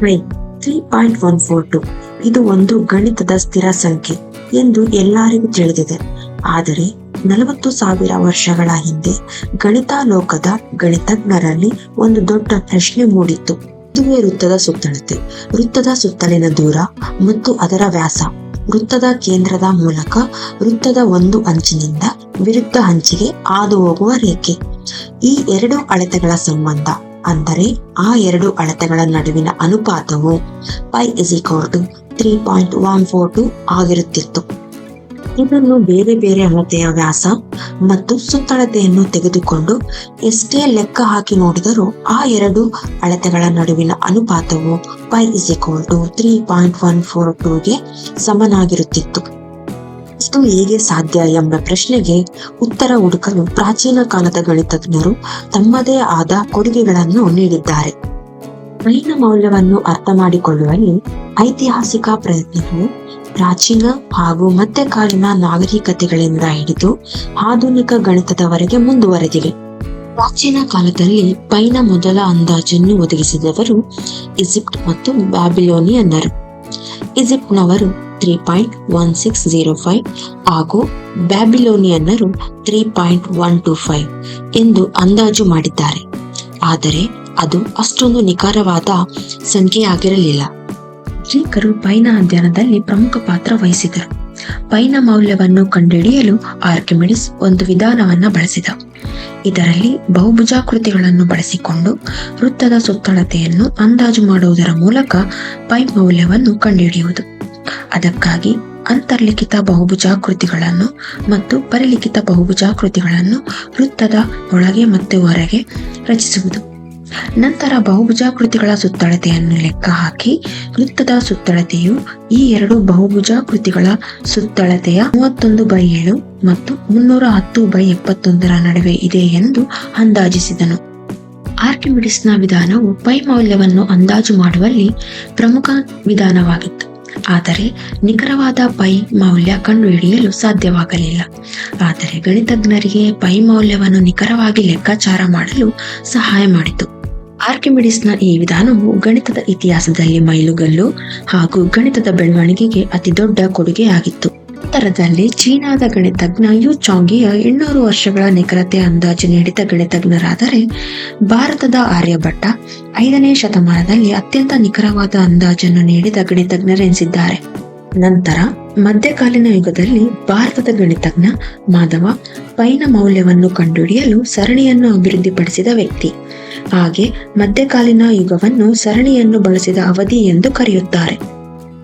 Pi three point one four two. ಇದು ಒಂದು ಗಣಿತದ ಸ್ಥಿರ ಸಂಖ್ಯೆ ಎಂದು ಎಲ್ಲರಿಗೂ ತಿಳಿದಿದೆ. ಆದರೆ ನಲವತ್ತು ಸಾವಿರ ವರ್ಷಗಳ ಹಿಂದೆ ಗಣಿತ ಲೋಕದ ಗಣಿತಜ್ಞರಲ್ಲಿ ಒಂದು ದೊಡ್ಡ ಪ್ರಶ್ನೆ ಮೂಡಿತ್ತು. ಇದುವೇ ವೃತ್ತದ ಸುತ್ತಳತೆ. ವೃತ್ತದ ಸುತ್ತಲಿನ ದೂರ ಮತ್ತು ಅದರ ವ್ಯಾಸ. ವೃತ್ತದ ಕೇಂದ್ರದ ಮೂಲಕ ವೃತ್ತದ ಒಂದು ಅಂಚಿನಿಂದ ವಿರುದ್ಧ ಅಂಚಿಗೆ ಹಾದು ಹೋಗುವ ರೇಖೆ. ಈ ಎರಡು ಅಳತೆಗಳ ಸಂಬಂಧ ಅಂದರೆ ಆ ಎರಡು ಅಳತೆಗಳ ನಡುವಿನ ಅನುಪಾತವು pi is equal to three point one four two ಆಗಿರುತ್ತಿತ್ತು. ಇದನ್ನು ಬೇರೆ ಬೇರೆ ಅಳತೆಯ ವ್ಯಾಸ ಮತ್ತು ಸುತ್ತಳತೆಯನ್ನು ತೆಗೆದುಕೊಂಡು ಎಷ್ಟೇ ಲೆಕ್ಕ ಹಾಕಿ ನೋಡಿದರೂ ಆ ಎರಡು ಅಳತೆಗಳ ನಡುವಿನ ಅನುಪಾತವು pi is equal to three point one four ಟೂಗೆ ಸಮನಾಗಿರುತ್ತಿತ್ತು. ಇಷ್ಟು ಹೇಗೆ ಸಾಧ್ಯ ಎಂಬ ಪ್ರಶ್ನೆಗೆ ಉತ್ತರ ಹುಡುಕಲು ಪ್ರಾಚೀನ ಕಾಲದ ಗಣಿತಜ್ಞರು ತಮ್ಮದೇ ಆದ ಕೊಡುಗೆಗಳನ್ನು ನೀಡಿದ್ದಾರೆ. ಪೈನ ಮೌಲ್ಯವನ್ನು ಅರ್ಥ ಮಾಡಿಕೊಳ್ಳುವಲ್ಲಿ ಐತಿಹಾಸಿಕ ಪ್ರಯತ್ನವು ಪ್ರಾಚೀನ ಹಾಗೂ ಮಧ್ಯಕಾಲೀನ ನಾಗರಿಕತೆಗಳಿಂದ ಹಿಡಿದು ಆಧುನಿಕ ಗಣಿತದವರೆಗೆ ಮುಂದುವರೆದಿವೆ ಪ್ರಾಚೀನ ಕಾಲದಲ್ಲಿ ಪೈನ ಮೊದಲ ಅಂದಾಜನ್ನು ಒದಗಿಸಿದವರು ಈಜಿಪ್ಟ್ ಮತ್ತು ಬ್ಯಾಬಿಲೋನಿಯನ್ನರು. ಈಜಿಪ್ಟ್ನವರು three point one six zero five ಹಾಗೂ ಬ್ಯಾಬಿಲೋನಿಯನ್ನರು three point one two five ಎಂದು ಅಂದಾಜು ಮಾಡಿದ್ದಾರೆ. ಆದರೆ ಅದು ಅಷ್ಟೊಂದು ನಿಖರವಾದ ಸಂಖ್ಯೆಯಾಗಿರಲಿಲ್ಲ. ಗ್ರೀಕರು ಪೈನ ಅಧ್ಯಯನದಲ್ಲಿ ಪ್ರಮುಖ ಪಾತ್ರ ವಹಿಸಿದರು ಪೈನ ಮೌಲ್ಯವನ್ನು ಕಂಡುಹಿಡಿಯಲು ಆರ್ಕಿಮಿಡಿಸ್ ಒಂದು ವಿಧಾನವನ್ನ ಬಳಸಿದ. ಇದರಲ್ಲಿ ಬಹುಭುಜಾಕೃತಿಗಳನ್ನು ಬಳಸಿಕೊಂಡು ವೃತ್ತದ ಸುತ್ತಳತೆಯನ್ನು ಅಂದಾಜು ಮಾಡುವುದರ ಮೂಲಕ ಪೈ ಮೌಲ್ಯವನ್ನು ಕಂಡುಹಿಡಿಯುವುದು. ಅದಕ್ಕಾಗಿ ಅಂತರ್ಲಿಖಿತ ಬಹುಭುಜಾಕೃತಿಗಳನ್ನು ಮತ್ತು ಪರಿಲಿಖಿತ ಬಹುಭುಜಾಕೃತಿಗಳನ್ನು ವೃತ್ತದ ಒಳಗೆ ಮತ್ತು ಹೊರಗೆ ರಚಿಸುವುದು. ನಂತರ ಬಹುಭುಜಾಕೃತಿಗಳ ಸುತ್ತಳತೆಯನ್ನು ಲೆಕ್ಕ ಹಾಕಿ ವೃತ್ತದ ಸುತ್ತಳತೆಯು ಈ ಎರಡು ಬಹುಭುಜಾಕೃತಿಗಳ ಸುತ್ತಳತೆಯ ಮೂವತ್ತೊಂದು ಬೈ ಏಳು ಮತ್ತು ಮುನ್ನೂರ ಹತ್ತು ಬೈ ಎಪ್ಪತ್ತೊಂದರ ನಡುವೆ ಇದೆ ಎಂದು ಅಂದಾಜಿಸಿದನು. ಆರ್ಕಿಮಿಡಿಸ್ನ ವಿಧಾನವು ಪೈ ಮೌಲ್ಯವನ್ನು ಅಂದಾಜು ಮಾಡುವಲ್ಲಿ ಪ್ರಮುಖ ವಿಧಾನವಾಗಿತ್ತು ಆದರೆ ನಿಖರವಾದ ಪೈ ಮೌಲ್ಯ ಕಂಡುಹಿಡಿಯಲು ಸಾಧ್ಯವಾಗಲಿಲ್ಲ. ಆದರೆ ಗಣಿತಜ್ಞರಿಗೆ ಪೈ ಮೌಲ್ಯವನ್ನು ನಿಖರವಾಗಿ ಲೆಕ್ಕಾಚಾರ ಮಾಡಲು ಸಹಾಯ ಮಾಡಿತು. ಆರ್ಕಿಮಿಡಿಸ್ನ ಈ ವಿಧಾನವು ಗಣಿತದ ಇತಿಹಾಸದಲ್ಲಿ ಮೈಲುಗಲ್ಲು ಹಾಗೂ ಗಣಿತದ ಬೆಳವಣಿಗೆಗೆ ಅತಿ ದೊಡ್ಡ ಕೊಡುಗೆಯಾಗಿತ್ತು. ನಂತರದಲ್ಲಿ ಚೀನಾದ ಗಣಿತಜ್ಞ ಯು ಚಾಂಗಿಯ ಇನ್ನೂರು ವರ್ಷಗಳ ನಿಖರತೆ ಅಂದಾಜು ನೀಡಿದ ಗಣಿತಜ್ಞರಾದರೆ ಭಾರತದ ಆರ್ಯಭಟ್ಟ ಐದನೇ ಶತಮಾನದಲ್ಲಿ ಅತ್ಯಂತ ನಿಖರವಾದ ಅಂದಾಜನ್ನು ನೀಡಿದ ಗಣಿತಜ್ಞರೆನಿಸಿದ್ದಾರೆ. ನಂತರ ಮಧ್ಯಕಾಲೀನ ಯುಗದಲ್ಲಿ ಭಾರತದ ಗಣಿತಜ್ಞ ಮಾಧವ ಪೈನ ಮೌಲ್ಯವನ್ನು ಕಂಡುಹಿಡಿಯಲು ಸರಣಿಯನ್ನು ಅಭಿವೃದ್ಧಿಪಡಿಸಿದ ವ್ಯಕ್ತಿ. ಹಾಗೆ ಮಧ್ಯಕಾಲೀನ ಯುಗವನ್ನು ಸರಣಿಯನ್ನು ಬಳಸಿದ ಅವಧಿ ಎಂದು ಕರೆಯುತ್ತಾರೆ.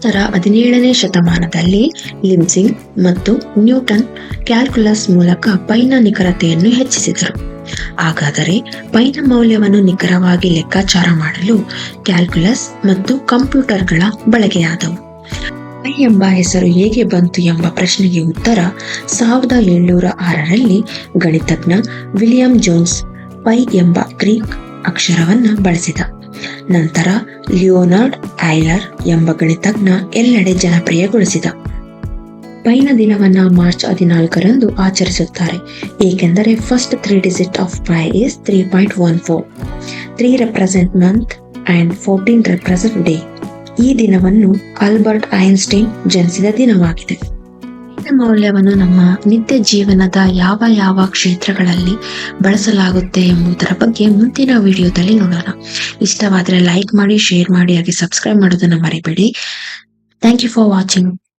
ನಂತರ ಹದಿನೇಳನೇ ಶತಮಾನದಲ್ಲಿ ಲಿಮ್ಸಿಂಗ್ ಮತ್ತು ನ್ಯೂಟನ್ ಕ್ಯಾಲ್ಕುಲಸ್ ಮೂಲಕ ಪೈನ ನಿಖರತೆಯನ್ನು ಹೆಚ್ಚಿಸಿದರು. ಹಾಗಾದರೆ ಪೈನ ಮೌಲ್ಯವನ್ನು ನಿಖರವಾಗಿ ಲೆಕ್ಕಾಚಾರ ಮಾಡಲು ಕ್ಯಾಲ್ಕುಲಸ್ ಮತ್ತು ಕಂಪ್ಯೂಟರ್ಗಳ ಬಳಕೆಯಾದವು. ಪೈ ಎಂಬ ಹೆಸರು ಹೇಗೆ ಬಂತು ಎಂಬ ಪ್ರಶ್ನೆಗೆ ಉತ್ತರ ಸಾವಿರದ ಏಳ್ನೂರ ಆರರಲ್ಲಿ ಗಣಿತಜ್ಞ ವಿಲಿಯಂ ಜೋನ್ಸ್ ಪೈ ಎಂಬ ಗ್ರೀಕ್ ಅಕ್ಷರವನ್ನು ಬಳಸಿದ. ನಂತರ ಲಿಯೋನಾರ್ಡ್ ಐಲರ್ ಎಂಬ ಗಣಿತಜ್ಞ ಎಲ್ಲೆಡೆ ಜನಪ್ರಿಯಗೊಳಿಸಿದ. ಪೈನ ದಿನವನ್ನ ಮಾರ್ಚ್ ಹದಿನಾಲ್ಕರಂದು ಆಚರಿಸುತ್ತಾರೆ, ಏಕೆಂದರೆ first three digit of pi is three point one four three represent month and fourteen represent day ಈ ದಿನವನ್ನು ಆಲ್ಬರ್ಟ್ ಐನ್ಸ್ಟೈನ್ ಜನಿಸಿದ ದಿನವಾಗಿದೆ. ಪೈನ ಮೌಲ್ಯವನ್ನು ನಮ್ಮ ನಿತ್ಯ ಜೀವನದ ಯಾವ ಯಾವ ಕ್ಷೇತ್ರಗಳಲ್ಲಿ ಬಳಸಲಾಗುತ್ತೆ ಎಂಬುದರ ಬಗ್ಗೆ ಮುಂದಿನ ವಿಡಿಯೋದಲ್ಲಿ ನೋಡೋಣ. ಇಷ್ಟವಾದರೆ ಲೈಕ್ ಮಾಡಿ ಶೇರ್ ಮಾಡಿ, ಹಾಗೆ ಸಬ್ಸ್ಕ್ರೈಬ್ ಮಾಡೋದನ್ನ ಮರಿಬೇಡಿ. Thank you for watching